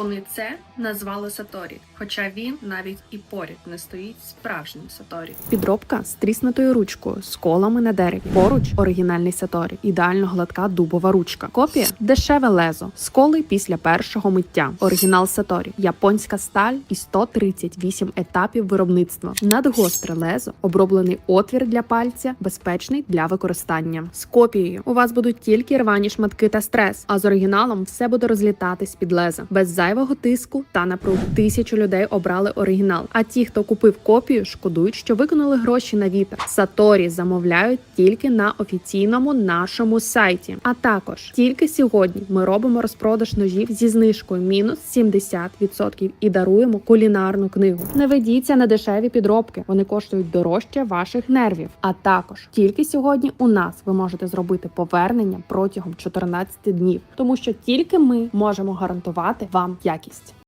Вони це назвали Саторі, хоча він навіть і поряд не стоїть справжнім Саторі. Підробка з тріснутою ручкою, з колами на дереві. Поруч оригінальний Саторі, ідеально гладка дубова ручка. Копія дешеве лезо, сколи після першого миття. Оригінал Саторі, японська сталь і 138 етапів виробництва. Надгостре лезо, оброблений отвір для пальця, безпечний для використання. З копією у вас будуть тільки рвані шматки та стрес, а з оригіналом все буде розлітатись під леза без зайвого тиску та напруг. Тисячу людей обрали оригінал. А ті, хто купив копію, шкодують, що виконали гроші на вітер. Саторі замовляють тільки на офіційному нашому сайті. А також тільки сьогодні ми робимо розпродаж ножів зі знижкою мінус 70% і даруємо кулінарну книгу. Не ведіться на дешеві підробки, вони коштують дорожче ваших нервів. А також тільки сьогодні у нас ви можете зробити повернення протягом 14 днів, тому що тільки ми можемо гарантувати вам якість.